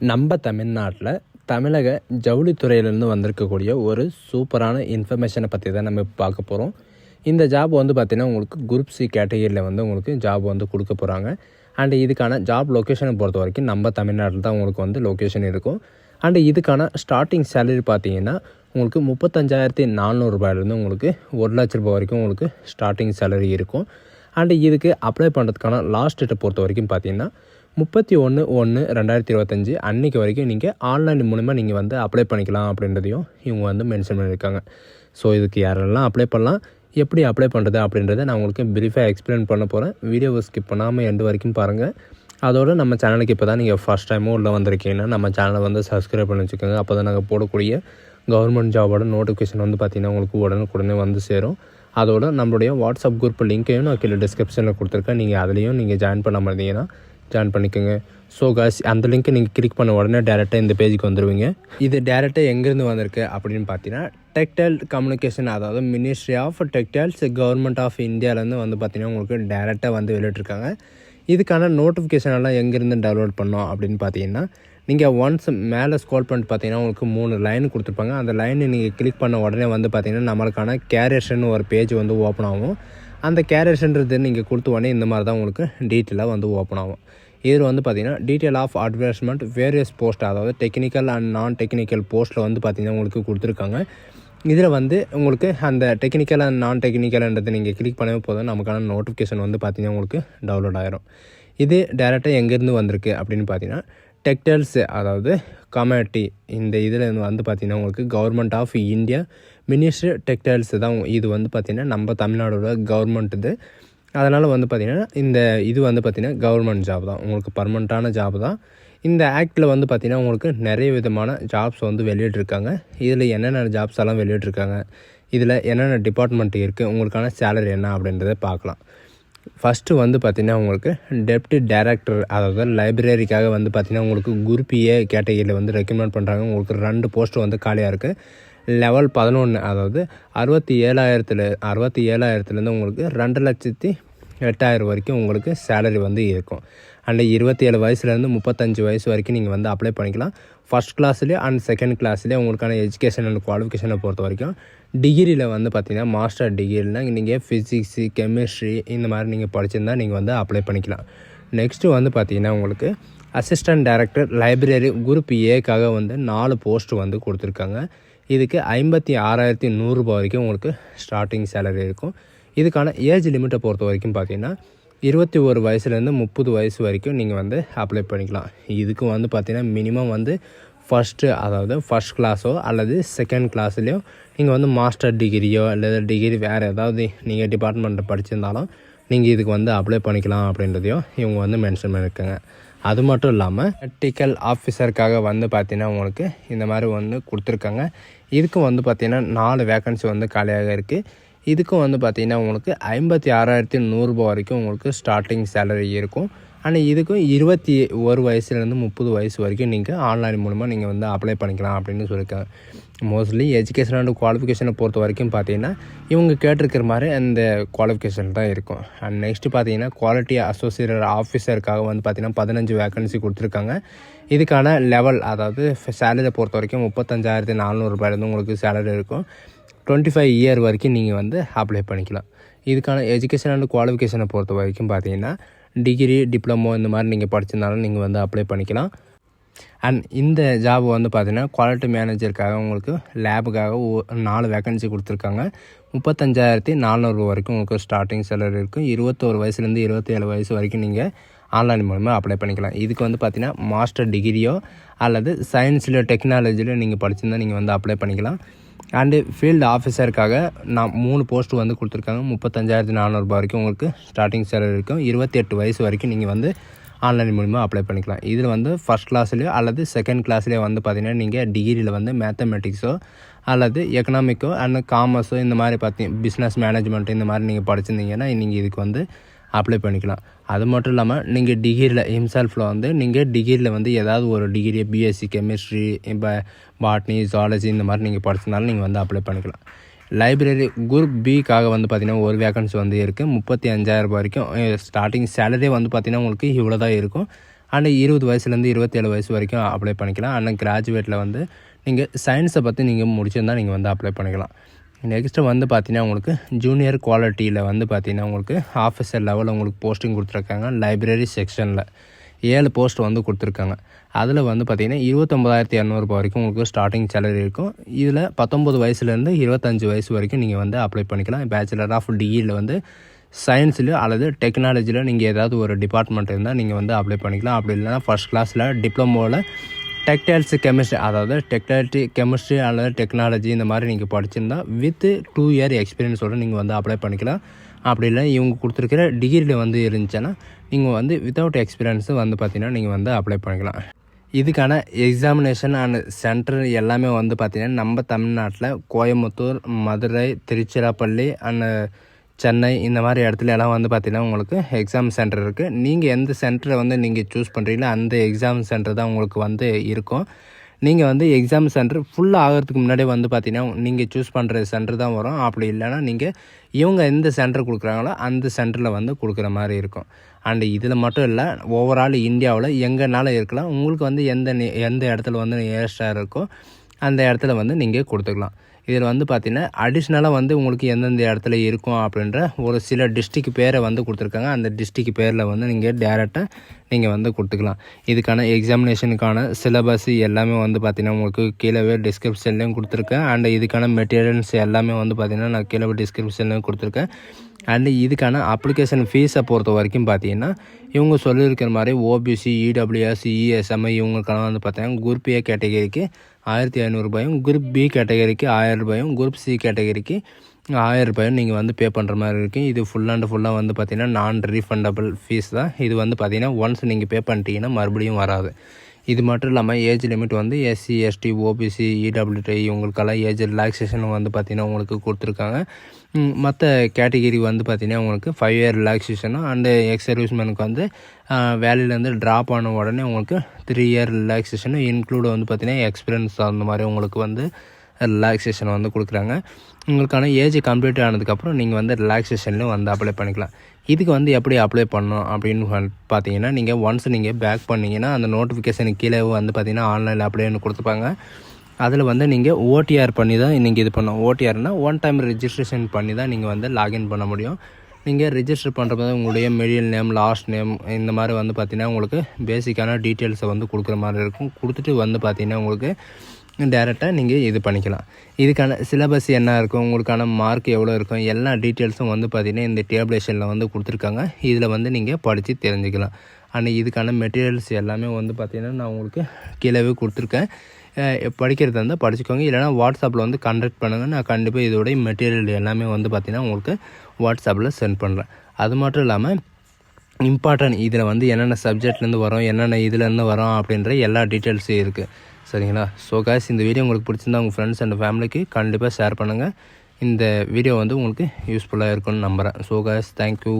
நம்ம தமிழ்நாட்டில் தமிழக ஜவுளித்துறையிலேருந்து வந்திருக்கக்கூடிய ஒரு சூப்பரான இன்ஃபர்மேஷனை பற்றி தான் நம்ம பார்க்க போகிறோம் இந்த ஜாப் வந்து பார்த்திங்கன்னா உங்களுக்கு குரூப் சி கேட்டகரியில் வந்து உங்களுக்கு ஜாப் வந்து கொடுக்க போகிறாங்க அண்ட் இதுக்கான ஜாப் லொக்கேஷனை பொறுத்த வரைக்கும் நம்ம தமிழ்நாட்டில் தான் உங்களுக்கு வந்து லொக்கேஷன் இருக்கும். அண்ட் இதுக்கான ஸ்டார்டிங் சேலரி பார்த்தீங்கன்னா உங்களுக்கு முப்பத்தஞ்சாயிரத்தி நானூறுரூபாயிலேருந்து உங்களுக்கு ஒரு லட்ச ரூபாய் வரைக்கும் உங்களுக்கு ஸ்டார்டிங் சேலரி இருக்கும். அண்ட் இதுக்கு அப்ளை பண்ணுறதுக்கான லாஸ்ட் டேட்டை பொறுத்த வரைக்கும் பார்த்தீங்கன்னா முப்பத்தி ஒன்று ஒன்று ரெண்டாயிரத்தி இருபத்தஞ்சி. அன்றைக்கி வரைக்கும் நீங்கள் ஆன்லைன் மூலிமா நீங்கள் வந்து அப்ளை பண்ணிக்கலாம் அப்படின்றதையும் இவங்க வந்து மென்ஷன் பண்ணியிருக்காங்க. ஸோ இதுக்கு யாரெல்லாம் அப்ளை பண்ணலாம் எப்படி அப்ளை பண்ணுறது அப்படின்றத நான் உங்களுக்கு ப்ரீஃபாக எக்ஸ்பிளைன் பண்ண போகிறேன் வீடியோவை ஸ்கிப் பண்ணாமல் எண்டு வரைக்கும் பாருங்கள் அதோட நம்ம சேனலுக்கு இப்போ தான் நீங்கள் ஃபஸ்ட் டைமும் உள்ளே வந்திருக்கீங்கன்னா நம்ம சேனலை வந்து சப்ஸ்கிரைப் பண்ணி வச்சுக்கோங்க. அப்போ தான் நாங்கள் போடக்கூடிய கவர்மெண்ட் ஜாபோட நோட்டிஃபிகேஷன் வந்து பார்த்திங்கன்னா உங்களுக்கு உடனுக்குடனே வந்து சேரும். அதோட நம்மளுடைய வாட்ஸ்அப் குரூப் லிங்க்கையும் நான் கீழே டிஸ்கிரிப்ஷனில் கொடுத்துருக்கேன். நீங்கள் அதுலேயும் நீங்கள் ஜாயின் பண்ண இருந்தீங்கன்னா ஜாயின் பண்ணிக்கோங்க. ஸோ காஸ் அந்த லிங்க்கை நீங்கள் கிளிக் பண்ண உடனே டேரெக்டாக இந்த பேஜுக்கு வந்துடுவீங்க இது டேரெக்டாக எங்கேருந்து வந்திருக்கு அப்படின்னு பார்த்தீங்கன்னா டெக்டைல் கம்யூனிகேஷன் அதாவது ministry of textiles government of இந்தியாவிலேருந்து வந்து பார்த்திங்கன்னா உங்களுக்கு டேரெக்டாக வந்து வெளியிட்ருக்காங்க இதுக்கான நோட்டிஃபிகேஷன் எல்லாம் எங்கேருந்து டவுன்லோட் பண்ணோம் அப்படின்னு பார்த்தீங்கன்னா நீங்கள் ஒன்ஸ் மேலே ஸ்க்ரோல் பண்ணிட்டு பார்த்தீங்கன்னா உங்களுக்கு மூணு லைன் கொடுத்துருப்பாங்க. அந்த லைனை நீங்கள் கிளிக் பண்ண உடனே வந்து பார்த்தீங்கன்னா நம்மளுக்கான கேரியர்ஸ்னு ஒரு பேஜ் வந்து ஓப்பன் ஆகும். அந்த கேரியர்ஷன்றது நீங்கள் கொடுத்த உடனே இந்த மாதிரி தான் உங்களுக்கு டீட்டெயிலாக வந்து ஓப்பன் ஆகும். இதில் வந்து பார்த்தீங்கன்னா detail of advertisement various post அதாவது டெக்னிக்கல் அண்ட் நான் டெக்னிக்கல் போஸ்ட்டில் வந்து பார்த்திங்கன்னா உங்களுக்கு கொடுத்துருக்காங்க. இதில் வந்து உங்களுக்கு அந்த டெக்னிக்கல் அண்ட் நான் டெக்னிக்கல்ன்றது நீங்கள் கிளிக் பண்ணவே போதும். நமக்கான நோட்டிஃபிகேஷன் வந்து பார்த்திங்கன்னா உங்களுக்கு டவுன்லோட் ஆகிரும் இது டேரெக்டாக எங்கேருந்து வந்திருக்கு அப்படின்னு பார்த்தீங்கன்னா டெக்டைல்ஸ் அதாவது கமாட்டி இந்த இதில் வந்து பார்த்திங்கன்னா உங்களுக்கு government of India ministry textiles தான் இது வந்து பார்த்திங்கன்னா நம்ம தமிழ்நாடோட கவர்மெண்ட் இது. அதனால் வந்து பார்த்திங்கன்னா இந்த இது வந்து பார்த்திங்கன்னா கவர்மெண்ட் ஜாப் தான். உங்களுக்கு பர்மனண்ட்டான ஜாப் தான். இந்த ஆக்டில் வந்து பார்த்திங்கன்னா உங்களுக்கு நிறைய விதமான ஜாப்ஸ் வந்து வெளியிட்ருக்காங்க இதில் என்னென்ன ஜாப்ஸ் எல்லாம் வெளியிட்ருக்காங்க இதில் என்னென்ன டிபார்ட்மெண்ட் இருக்குது உங்களுக்கான சேலரி என்ன அப்படின்றத பார்க்கலாம். ஃபஸ்ட்டு வந்து பார்த்திங்கன்னா உங்களுக்கு டெப்டி டைரக்டர் அதாவது லைப்ரரிக்காக வந்து பார்த்திங்கன்னா உங்களுக்கு குரூப் ஏ கேட்டகரியில் வந்து ரெக்கமெண்ட் பண்ணுறாங்க உங்களுக்கு ரெண்டு போஸ்ட்டு வந்து காலியாக இருக்குது லெவல் பதினொன்று அதாவது அறுபத்தி ஏழாயிரத்தில் அறுபத்தி ஏழாயிரத்துலேருந்து உங்களுக்கு ரெண்டு லட்சத்தி எட்டாயிரம் வரைக்கும் உங்களுக்கு சேலரி வந்து இருக்கும். அண்ட் இருபத்தி ஏழு வயசுலேருந்து முப்பத்தஞ்சு வயசு வரைக்கும் நீங்கள் வந்து அப்ளை பண்ணிக்கலாம். ஃபஸ்ட் கிளாஸ்லேயே அண்ட் செகண்ட் கிளாஸ்லேயே உங்களுக்கான எஜுகேஷன் அண்ட் குவாலிஃபிகேஷனை பொறுத்த வரைக்கும் டிகிரியில் வந்து பார்த்திங்கன்னா மாஸ்டர் டிகிரினா நீங்கள் ஃபிசிக்ஸு கெமிஸ்ட்ரி இந்த மாதிரி நீங்கள் படிச்சிருந்தா நீங்கள் வந்து அப்ளை பண்ணிக்கலாம். நெக்ஸ்ட்டு வந்து பார்த்திங்கன்னா உங்களுக்கு அசிஸ்டன்ட் டைரக்டர் லைப்ரரி குரூப் ஏக்காக வந்து நாலு போஸ்ட் வந்து கொடுத்துருக்காங்க. இதுக்கு ஐம்பத்தி ஆறாயிரத்தி நூறுரூபா வரைக்கும் உங்களுக்கு ஸ்டார்டிங் சேலரி இருக்கும். இதுக்கான ஏஜ் லிமிட்டை பொறுத்த வரைக்கும் பார்த்தீங்கன்னா இருபத்தி ஒரு வயசுலேருந்து முப்பது வயசு வரைக்கும் நீங்கள் வந்து அப்ளை பண்ணிக்கலாம். இதுக்கு வந்து பார்த்திங்கன்னா மினிமம் வந்து ஃபஸ்ட்டு அதாவது ஃபஸ்ட் கிளாஸோ அல்லது செகண்ட் கிளாஸ்லேயோ நீங்கள் வந்து மாஸ்டர் டிகிரியோ அல்லது டிகிரி வேறு ஏதாவது நீங்கள் டிபார்ட்மெண்ட்டில் படிச்சிருந்தாலும் நீங்கள் இதுக்கு வந்து அப்ளை பண்ணிக்கலாம் அப்படின்றதையும் இவங்க வந்து மென்ஷன் பண்ணியிருக்காங்க. அது மட்டும் இல்லாமல் டிக்கல் ஆஃபீஸருக்காக வந்து பார்த்திங்கன்னா உங்களுக்கு இந்த மாதிரி வந்து கொடுத்துருக்காங்க. இதுக்கும் வந்து பார்த்திங்கன்னா நாலு வேக்கன்சி வந்து காலியாக இருக்குது இதுக்கும் வந்து பார்த்திங்கன்னா உங்களுக்கு ஐம்பத்தி ஆறாயிரத்தி நூறுரூபா வரைக்கும் உங்களுக்கு ஸ்டார்டிங் சேலரி இருக்கும். ஆனால் இதுக்கும் இருபத்தி ஒரு வயசுலேருந்து முப்பது வயசு வரைக்கும் நீங்கள் ஆன்லைன் மூலமாக நீங்கள் வந்து அப்ளை பண்ணிக்கலாம் அப்படின்னு சொல்லியிருக்காங்க. மோஸ்ட்லி எஜுகேஷன் அண்ட் குவாலிஃபிகேஷனை பொறுத்த வரைக்கும் பார்த்தீங்கன்னா இவங்க கேட்டிருக்கிற மாதிரி அந்த குவாலிஃபிகேஷன் தான் இருக்கும். அண்ட் நெக்ஸ்ட்டு பார்த்தீங்கன்னா குவாலிட்டி அசோசியேட் ஆஃபீஸருக்காக வந்து பார்த்திங்கன்னா பதினஞ்சு வேக்கன்சி கொடுத்துருக்காங்க. இதுக்கான லெவல் அதாவது சேலரியை பொறுத்த வரைக்கும் முப்பத்தஞ்சாயிரத்தி நானூறுபாயிலேருந்து உங்களுக்கு சேலரி இருக்கும். டுவெண்ட்டி ஃபைவ் இயர் வரைக்கும் நீங்கள் வந்து அப்ளை பண்ணிக்கலாம். இதுக்கான எஜுகேஷன் அண்ட் குவாலிஃபிகேஷனை பொறுத்த வரைக்கும் பார்த்தீங்கன்னா டிகிரி டிப்ளமோ இந்த மாதிரி நீங்கள் படிச்சிருந்தாலும் நீங்கள் வந்து அப்ளை பண்ணிக்கலாம். அண்ட் இந்த ஜாப் வந்து பார்த்தீங்கன்னா குவாலிட்டி மேனேஜருக்காக உங்களுக்கு லேபுக்காக நாலு வேக்கன்சி கொடுத்துருக்காங்க. முப்பத்தஞ்சாயிரத்தி நானூறுரூவா வரைக்கும் உங்களுக்கு ஸ்டார்டிங் சேலரி இருக்கும். இருபத்தோரு வயசுலேருந்து இருபத்தேழு வயசு வரைக்கும் நீங்கள் ஆன்லைன் மூலமாக அப்ளை பண்ணிக்கலாம். இதுக்கு வந்து பார்த்திங்கன்னா மாஸ்டர் டிகிரியோ அல்லது சயின்ஸில் டெக்னாலஜியில் நீங்கள் படிச்சிருந்தால் நீங்கள் வந்து அப்ளை பண்ணிக்கலாம். அண்டு ஃபீல்டு ஆஃபீஸருக்காக நான் மூணு போஸ்ட் வந்து கொடுத்துருக்காங்க. முப்பத்தஞ்சாயிரத்தி நானூறுபா வரைக்கும் உங்களுக்கு ஸ்டார்டிங் சேலரி இருக்கும். இருபத்தி எட்டு வயசு வரைக்கும் நீங்கள் வந்து ஆன்லைன் மூலிமா அப்ளை பண்ணிக்கலாம். இதில் வந்து ஃபஸ்ட் கிளாஸ்லேயோ அல்லது செகண்ட் கிளாஸ்லேயோ வந்து பார்த்திங்கன்னா நீங்கள் டிகிரியில் வந்து மேத்தமெட்டிக்ஸோ அல்லது எக்கனாமிக்கோ அண்ட் காமர்ஸோ இந்த மாதிரி பார்த்தீங்க பிஸ்னஸ் மேனேஜ்மெண்ட் இந்த மாதிரி நீங்கள் படிச்சிருந்தீங்கன்னா நீங்கள் இதுக்கு வந்து அப்ளை பண்ணிக்கலாம். அது மட்டும் இல்லாமல் நீங்கள் டிகிரியில் இம்செல்ஃபில் வந்து நீங்கள் டிகிரியில் வந்து ஏதாவது ஒரு டிகிரி பிஎஸ்சி கெமிஸ்ட்ரி இப்போ பாட்னி ஜாலஜி இந்த மாதிரி நீங்கள் படிச்சிருந்தாலும் நீங்கள் வந்து அப்ளை பண்ணிக்கலாம். லைப்ரரி குரூப் பிக்காக வந்து பார்த்திங்கன்னா ஒரு வேக்கன்சி வந்து இருக்குது முப்பத்தி அஞ்சாயிரம் ரூபாய் வரைக்கும் ஸ்டார்டிங் சேலரியே வந்து பார்த்திங்கன்னா உங்களுக்கு இவ்வளோ தான் இருக்கும். அண்ட் இருபது வயசுலேருந்து இருபத்தேழு வயசு வரைக்கும் அப்ளை பண்ணிக்கலாம். அண்ட் கிராஜுவேட்டில் வந்து நீங்கள் சயின்ஸை பற்றி நீங்கள் முடிச்சிருந்தால் நீங்கள் வந்து அப்ளை பண்ணிக்கலாம். நெக்ஸ்ட்டு வந்து பார்த்தீங்கன்னா உங்களுக்கு ஜூனியர் குவாலிட்டியில் வந்து பார்த்தீங்கன்னா உங்களுக்கு ஆஃபீஸர் லெவலில் உங்களுக்கு போஸ்டிங் கொடுத்துருக்காங்க. லைப்ரரி செக்ஷனில் ஏழு போஸ்ட் வந்து கொடுத்துருக்காங்க. அதில் வந்து பார்த்திங்கன்னா இருபத்தொம்பதாயிரத்தி இரநூறுபா வரைக்கும் உங்களுக்கு ஸ்டார்டிங் சேலரி இருக்கும். இதில் பத்தொம்பது வயசுலேருந்து இருபத்தஞ்சி வயசு வரைக்கும் நீங்கள் வந்து அப்ளை பண்ணிக்கலாம். பேச்சுலர் ஆஃப் டிகிரியில் வந்து சயின்ஸில் அல்லது டெக்னாலஜியில் நீங்கள் ஏதாவது ஒரு டிபார்ட்மெண்ட் இருந்தால் நீங்கள் வந்து அப்ளை பண்ணிக்கலாம். அப்படி இல்லைனா ஃபஸ்ட் கிளாஸில் டிப்ளமோவில் டெக்டைல்ஸ் கெமிஸ்ட்ரி அதாவது டெக்டைல்ட்டி கெமிஸ்ட்ரி அல்லது டெக்னாலஜி இந்த மாதிரி நீங்கள் படிச்சிருந்தா வித் டூ இயர் எக்ஸ்பீரியன்ஸோடு நீங்கள் வந்து அப்ளை பண்ணிக்கலாம். அப்படி இல்லை இவங்க கொடுத்துருக்கிற டிகிரியில் வந்து இருந்துச்சுன்னா நீங்கள் வந்து வித்தவுட் எக்ஸ்பீரியன்ஸு வந்து பார்த்திங்கன்னா நீங்கள் வந்து அப்ளை பண்ணிக்கலாம். இதுக்கான எக்ஸாமினேஷன் அண்ட் சென்டர் எல்லாமே வந்து பார்த்திங்கன்னா நம்ம தமிழ்நாட்டில் கோயம்புத்தூர் மதுரை திருச்சிராப்பள்ளி அண்ட் சென்னை இந்த மாதிரி இடத்துல எல்லாம் வந்து பார்த்திங்கன்னா உங்களுக்கு எக்ஸாம் சென்டர் இருக்குது நீங்கள் எந்த சென்டரை வந்து நீங்கள் சூஸ் பண்ணுறீங்களோ அந்த எக்ஸாம் சென்டர் தான் உங்களுக்கு வந்து இருக்கும். நீங்கள் வந்து எக்ஸாம் சென்டர் ஃபுல்லாக ஆகிறதுக்கு முன்னாடியே வந்து பார்த்தீங்கன்னா நீங்கள் சூஸ் பண்ணுற சென்டர் தான் வரும். அப்படி இல்லைன்னா நீங்கள் இவங்க எந்த சென்டர் கொடுக்குறாங்களோ அந்த சென்டரில் வந்து கொடுக்குற மாதிரி இருக்கும். அண்டு இதில் மட்டும் இல்லை ஓவரால் இந்தியாவில் எங்கேனாலும் இருக்கலாம். உங்களுக்கு வந்து எந்த எந்த இடத்துல வந்து நியரஸ்டாக இருக்கோ அந்த இடத்துல வந்து நீங்கள் கொடுத்துக்கலாம். இதில் வந்து பார்த்திங்கன்னா அடிஷ்னலாக வந்து உங்களுக்கு எந்தெந்த இடத்துல இருக்கும் அப்படின்ற ஒரு சில டிஸ்ட்ரிக் பேரை வந்து கொடுத்துருக்காங்க. அந்த டிஸ்ட்ரிக் பேரில் வந்து நீங்கள் டேரெக்டாக நீங்கள் வந்து கொடுத்துக்கலாம். இதுக்கான எக்ஸாமினேஷனுக்கான சிலபஸ் எல்லாமே வந்து பார்த்திங்கன்னா உங்களுக்கு கீழே டிஸ்கிரிப்ஷன்லேயும் கொடுத்துருக்கேன். அண்ட் இதுக்கான மெட்டீரியல்ஸ் எல்லாமே வந்து பார்த்திங்கன்னா நான் கீழே டிஸ்கிரிப்ஷன்லேயும் கொடுத்துருக்கேன். அண்டு இதுக்கான அப்ளிகேஷன் ஃபீஸை பொறுத்த வரைக்கும் பார்த்தீங்கன்னா இவங்க சொல்லியிருக்கிற மாதிரி ஓபிசி இடபிள்யூஎஸ் இஎஸ்எம்ஐ இவங்களுக்கெல்லாம் வந்து பார்த்தீங்கன்னா குரூப் ஏ கேட்டகரிக்கு ஆயிரத்தி ஐநூறுரூபாயும் குரூப் பி கேட்டகரிக்கு ஆயிரம் ரூபாயும் குரூப் சி கேட்டகரிக்கு ஆயிரம் ரூபாயும் நீங்கள் வந்து பே பண்ணுற மாதிரி இருக்குது இது ஃபுல் அண்ட் ஃபுல்லாக வந்து பார்த்திங்கன்னா நான் ரீஃபண்டபிள் ஃபீஸ் தான். இது வந்து பார்த்திங்கன்னா ஒன்ஸ் நீங்கள் பே பண்ணிட்டீங்கன்னா மறுபடியும் வராது. இது மட்டும் இல்லாமல் ஏஜ் லிமிட் வந்து எஸ்சி எஸ்டி ஓபிசி இடபிள்யூடி இவங்களுக்கெல்லாம் ஏஜ் ரிலாக்ஸேஷன் வந்து பார்த்திங்கன்னா உங்களுக்கு கொடுத்துருக்காங்க. மற்ற கேட்டகிரி வந்து பார்த்திங்கன்னா உங்களுக்கு ஃபைவ் இயர் ரிலாக்ஸேஷனும் அண்டு எக்ஸ் சர்வீஸ்மேனுக்கு வந்து வேலையிலேருந்து ட்ராப் ஆன உடனே உங்களுக்கு த்ரீ இயர் ரிலாக்ஸேஷனும் இன்க்ளூட் வந்து பார்த்திங்கன்னா எக்ஸ்பீரியன்ஸ் அந்த மாதிரி உங்களுக்கு வந்து ரிலாக்ஸேஷன் வந்து கொடுக்குறாங்க. உங்களுக்கான ஏஜ் கம்ப்ளீட் ஆனதுக்கப்புறம் நீங்கள் வந்து ரிலாக்ஸேஷன்லேயும் வந்து அப்ளை பண்ணிக்கலாம். இதுக்கு வந்து எப்படி அப்ளை பண்ணணும் அப்படின்னு பார்த்தீங்கன்னா நீங்கள் ஒன்ஸ் நீங்கள் பேக் பண்ணிங்கன்னா அந்த நோட்டிஃபிகேஷனுக்கு கீழே வந்து பார்த்தீங்கன்னா ஆன்லைனில் அப்ளைன்னு கொடுத்துப்பாங்க. அதில் வந்து நீங்கள் ஓடிஆர் பண்ணி தான் நீங்கள் இது பண்ணணும். ஓடிஆர்னால் ஒன் டைம் ரிஜிஸ்ட்ரேஷன் பண்ணி தான் நீங்கள் வந்து லாகின் பண்ண முடியும். நீங்கள் ரிஜிஸ்டர் பண்ணுறது உங்களுடைய மெடியல் நேம் லாஸ்ட் நேம் இந்த மாதிரி வந்து பார்த்திங்கன்னா உங்களுக்கு பேசிக்கான டீட்டெயில்ஸை வந்து கொடுக்குற மாதிரி இருக்கும். கொடுத்துட்டு வந்து பார்த்திங்கன்னா உங்களுக்கு டேரெக்டாக நீங்கள் இது பண்ணிக்கலாம். இதுக்கான சிலபஸ் என்ன இருக்கும் உங்களுக்கான மார்க் எவ்வளோ இருக்கும் எல்லா டீட்டெயில்ஸும் வந்து பார்த்திங்கன்னா இந்த டேப்லேஷனில் வந்து கொடுத்துருக்காங்க. இதில் வந்து நீங்கள் படித்து தெரிஞ்சுக்கலாம். அண்ட் இதுக்கான மெட்டீரியல்ஸ் எல்லாமே வந்து பார்த்திங்கன்னா நான் உங்களுக்கு கீழே கொடுத்துருக்கேன். படிக்கிறது இருந்தால் படிச்சுக்கோங்க. இல்லைனா வாட்ஸ்அப்பில் வந்து கண்டக்ட் பண்ணுங்கள் நான் கண்டிப்பாக இதோடைய மெட்டீரியல் எல்லாமே வந்து பார்த்திங்கன்னா உங்களுக்கு வாட்ஸ்அப்பில் சென்ட் பண்ணுறேன் அது மட்டும் இல்லாமல் இம்பார்ட்டன்ட் இதில் வந்து என்னென்ன சப்ஜெக்ட்லேருந்து வரோம் என்னென்ன இதுலேருந்து வரோம் அப்படின்ற எல்லா டீட்டெயில்ஸும் இருக்குது சரிங்களா? ஸோ காய்ஸ் இந்த வீடியோ உங்களுக்கு பிடிச்சிருந்தா உங்கள் ஃப்ரெண்ட்ஸ் அண்ட் ஃபேமிலிக்கு கண்டிப்பாக ஷேர் பண்ணுங்கள் இந்த வீடியோ வந்து உங்களுக்கு யூஸ்ஃபுல்லாக இருக்கும்னு நம்புகிறேன் ஸோ காய்ஸ் தேங்க்யூ